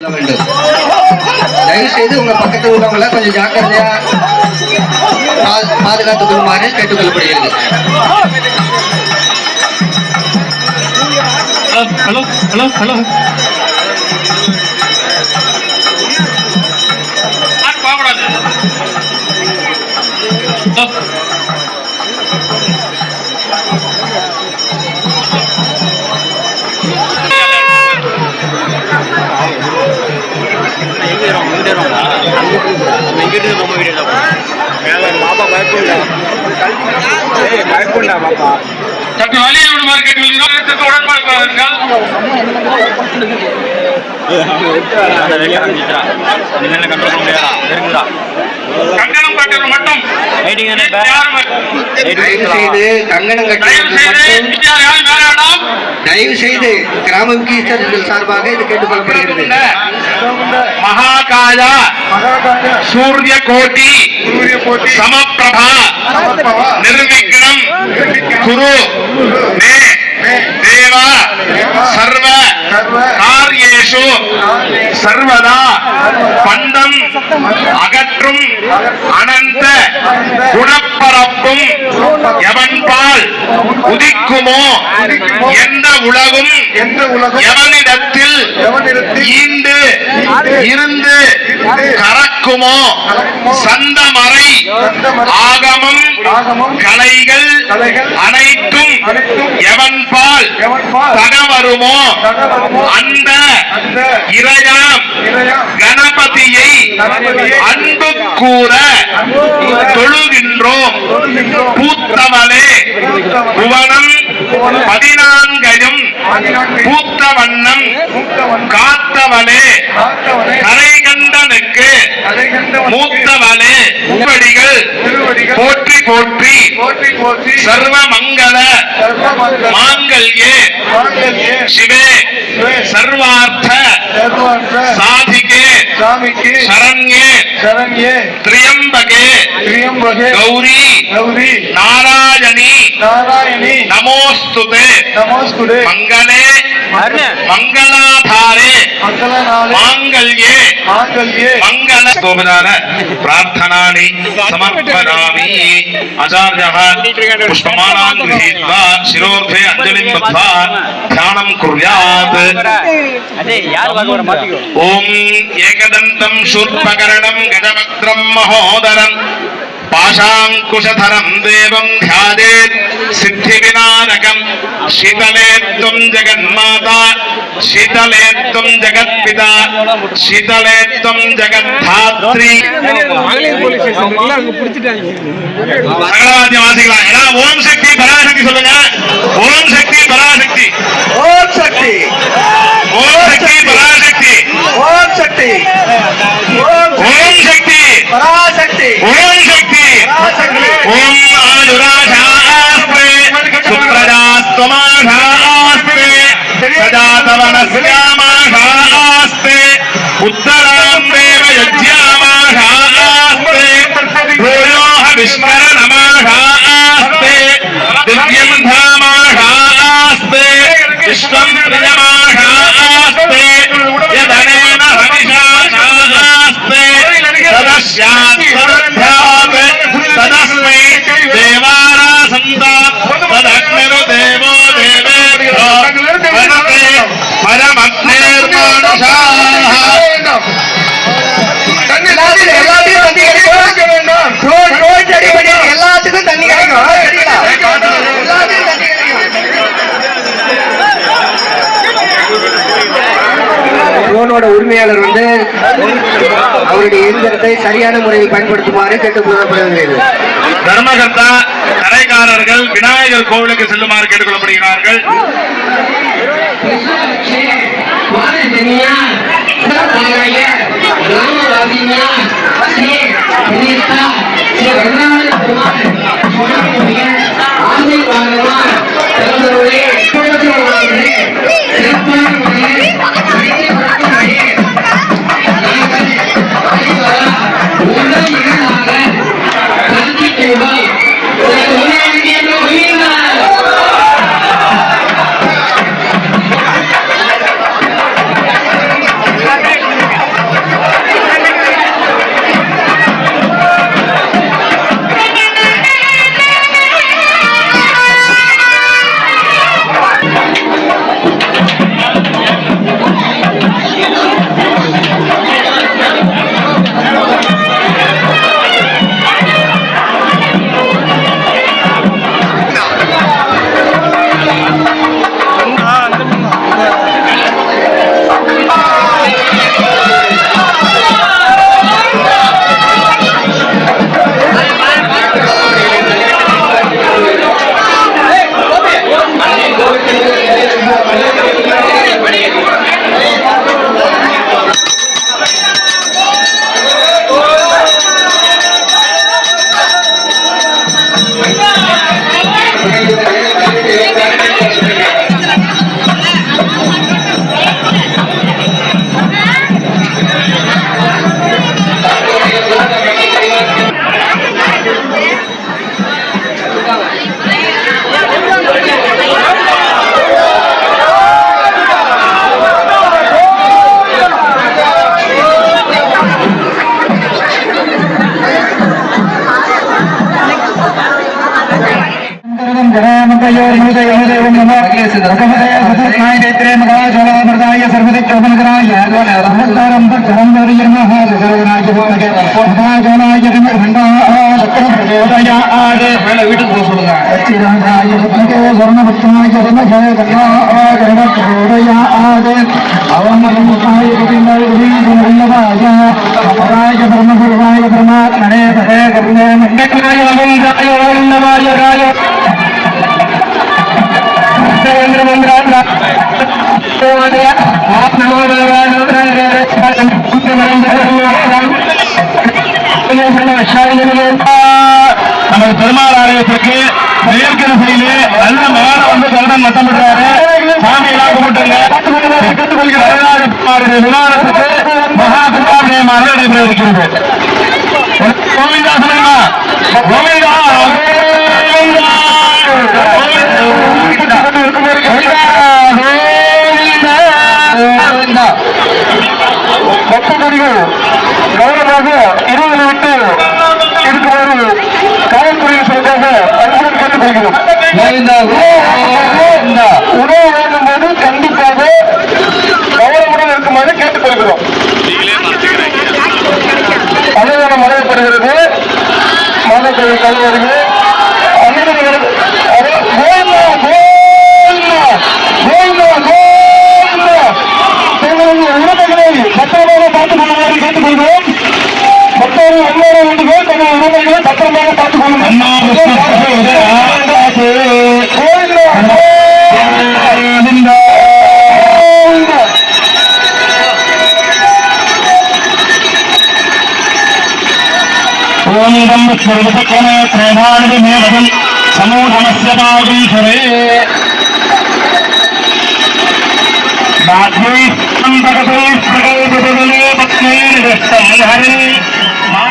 வேண்டும். தயவு செய்து உங்க பக்கத்தில் உள்ளவங்கள கொஞ்சம் ஜாக்கிரதையா பா- பாதுகாத்துக் கொள்ளுமாறு கேட்டுக்கொள்ளப்படுகிறது ஹலோ ஹலோ ஹலோ. சற்று வழியை விடுமாறு கேட்டுக்கொள்கிறோம் உடன்பாடு கங்கணம் காட்டுறது மட்டும். கங்கணம் கட்டுவது மட்டும். தயவு செய்து கிராம முக்கியஸ்தர்கள் சார்பாக இது கேட்டுக்கொள்ளப்படுகிறது. மகாகாய சூரிய கோட்டி சமப்பிரபா நிர்விக்னம் குரு மே தேவ சர்வ காரியேஷு சர்வதா பண்டம் அகற்றும் அனந்த குணப்பரப்பும் எவன்பால் உதிக்குமோ எந்த உலகும் எவனிடத்தில் ஈண்டு இருந்து கறக்குமோ? சந்தமறை ஆகமம் ஆகமம் கலைகள் அனைத்தும் எவன்பால் தகவருமோ? அந்த அந்த இறையாம் கணபதியை அன்பு கூற தொழுகின்றோம். பூத்தவளே புவனம் பதினான்கையும் பூத்த வண்ணம் காத்தவளே காத்தவனே கரை கண்டனுக்கு அதை கண்டவனுக்கு மூத்தவளே திருவடிகள் போற்றி போற்றி சர்வ மங்கள மாங்கல்யே சிவே சர்வார்த்த சாமிக்கு சரண்யே சரண்யே திரியம்பகே திரியம்பகே கௌரி கௌரி நாராயணி நாராயணி நமோஸ்துதே நமஸ்குடே மங்களே மங்களாधारे மாங்கல்யே. மாங்கல்யே. மங்கள கோபதான பிரார்த்தனானி சமர்ப்பணாமி. गृहीत्वा शिरोर्धे अञ्जलिं बद्ध्वा ध्यानं कुर्यात्. ஓம் ஏகதந்தம் சூர்பகரணம் கஜவக்ரம் மகோதரன். பாஷாங்குஷதரம் தேவம் தியாதேத் सिद्धिविनारकम् शीतले जगन्माता शीतलेत्तुम् जगत्पिता शीतलेत्तुम् जगत्धात्री ओम शक्ति पराशक्ति ओम शक्ति पराशक्ति ओम शक्ति ओम शक्ति पराशक्ति ओम शक्ति ओम शक्ति ओम शक्ति ओम ட்ரோனோட உரிமையாளர் வந்து அவருடைய இயந்திரத்தை சரியான முறையில் பயன்படுத்துமாறு கேட்டுக்கொள்ளப்படுகிறது. தர்மகர்த்தா கடைக்காரர்கள் விநாயகர் கோவிலுக்கு செல்லுமாறு கேட்டுக்கொள்ளப்படுகிறார்கள். வீட்டுக்கு போக சொல்லுங்க நமது பெருமாள் ஆலயத்திற்கு மேற்கு திசையிலே நல்ல மகான வந்து கருடன் மட்டமிடுறாரு சாமி எல்லாம் கும்பிட்டுங்க. விமானத்துக்கு மகா கும்பாபிஷேகமாக நடைபெற இருக்கிறது. கோவிந்தா சொல்லுங்க உணவு வேண்டும் போது கண்டிப்பாக கவனமுடன் இருக்குமாறு கேட்டுக்கொள்கிறோம். அன்னதானம் வழங்கப்படுகிறது மாதக்கல்வி கல்வர்கள் அன்னதானம் सर्वसक्रमे त्रैधाणिमेवम् समूढमस्य पावीश्वरे बाध्यैस्तम् प्रकटैस्तकैर्विदले पत्नैर्दृष्टैर्हरि मा